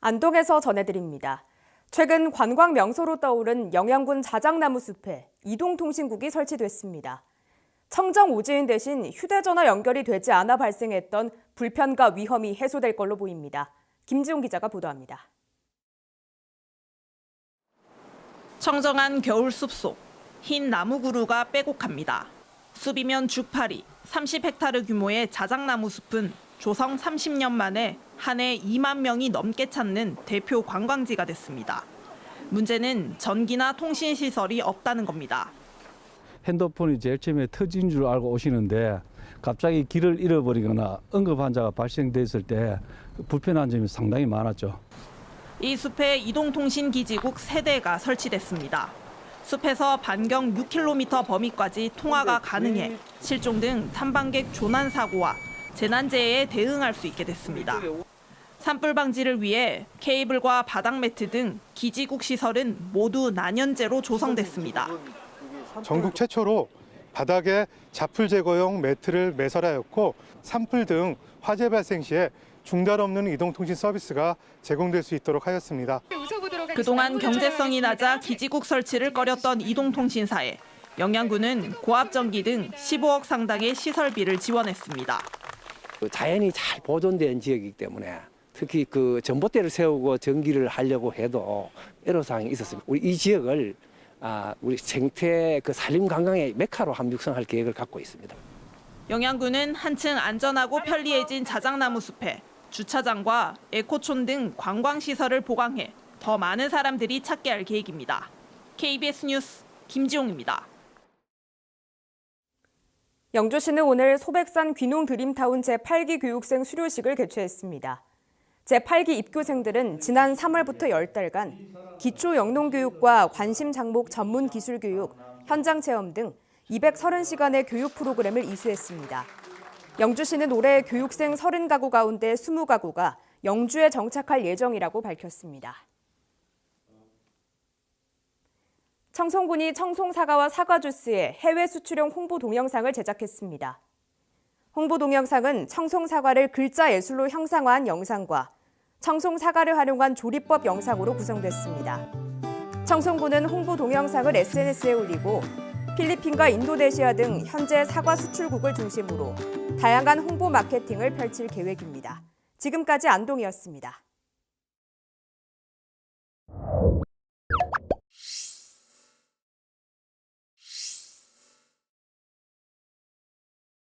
안동에서 전해드립니다. 최근 관광 명소로 떠오른 영양군 자작나무 숲에 이동통신국이 설치됐습니다. 청정 오지인 대신 휴대전화 연결이 되지 않아 발생했던 불편과 위험이 해소될 걸로 보입니다. 김지용 기자가 보도합니다. 청정한 겨울 숲 속 흰 나무 그루가 빼곡합니다. 숲이면 죽파리 30헥타르 규모의 자작나무 숲은 조성 30년 만에 한 해 2만 명이 넘게 찾는 대표 관광지가 됐습니다. 문제는 전기나 통신 시설이 없다는 겁니다. 핸드폰이 제일 처음에 터진 줄 알고 오시는데 갑자기 길을 잃어버리거나 응급 환자가 발생됐을 때 불편한 점이 상당히 많았죠. 이 숲에 이동통신 기지국 세대가 설치됐습니다. 숲에서 반경 6km 범위까지 통화가 가능해 실종 등 탐방객 조난 사고와 재난재해에 대응할 수 있게 됐습니다. 산불 방지를 위해 케이블과 바닥 매트 등 기지국 시설은 모두 난연제로 조성됐습니다. 전국 최초로 바닥에 자풀 제거용 매트를 매설하였고 산불 등 화재 발생 시에 중단 없는 이동통신 서비스가 제공될 수 있도록 하였습니다. 그동안 경제성이 낮아 기지국 설치를 꺼렸던 이동통신사에 영양군은 고압전기 등 15억 상당의 시설비를 지원했습니다. 그 자연이 잘 보존된 지역이기 때문에 특히 그 전봇대를 세우고 전기를 하려고 해도 애로사항이 있었습니다. 우리 이 지역을 아, 우리 생태 그 산림 관광의 메카로 함 육성할 계획을 갖고 있습니다. 영양군은 한층 안전하고 편리해진 자작나무 숲에 주차장과 에코촌 등 관광시설을 보강해 더 많은 사람들이 찾게 할 계획입니다. KBS 뉴스 김지용입니다. 영주시는 오늘 소백산 귀농 드림타운 제8기 교육생 수료식을 개최했습니다. 제8기 입교생들은 지난 3월부터 10달간 기초 영농교육과 관심 장목 전문 기술 교육, 현장 체험 등 230시간의 교육 프로그램을 이수했습니다. 영주시는 올해 교육생 30가구 가운데 20가구가 영주에 정착할 예정이라고 밝혔습니다. 청송군이 청송사과와 사과주스의 해외 수출용 홍보 동영상을 제작했습니다. 홍보 동영상은 청송사과를 글자 예술로 형상화한 영상과 청송사과를 활용한 조리법 영상으로 구성됐습니다. 청송군은 홍보 동영상을 SNS에 올리고 필리핀과 인도네시아 등 현재 사과 수출국을 중심으로 다양한 홍보 마케팅을 펼칠 계획입니다. 지금까지 안동이었습니다.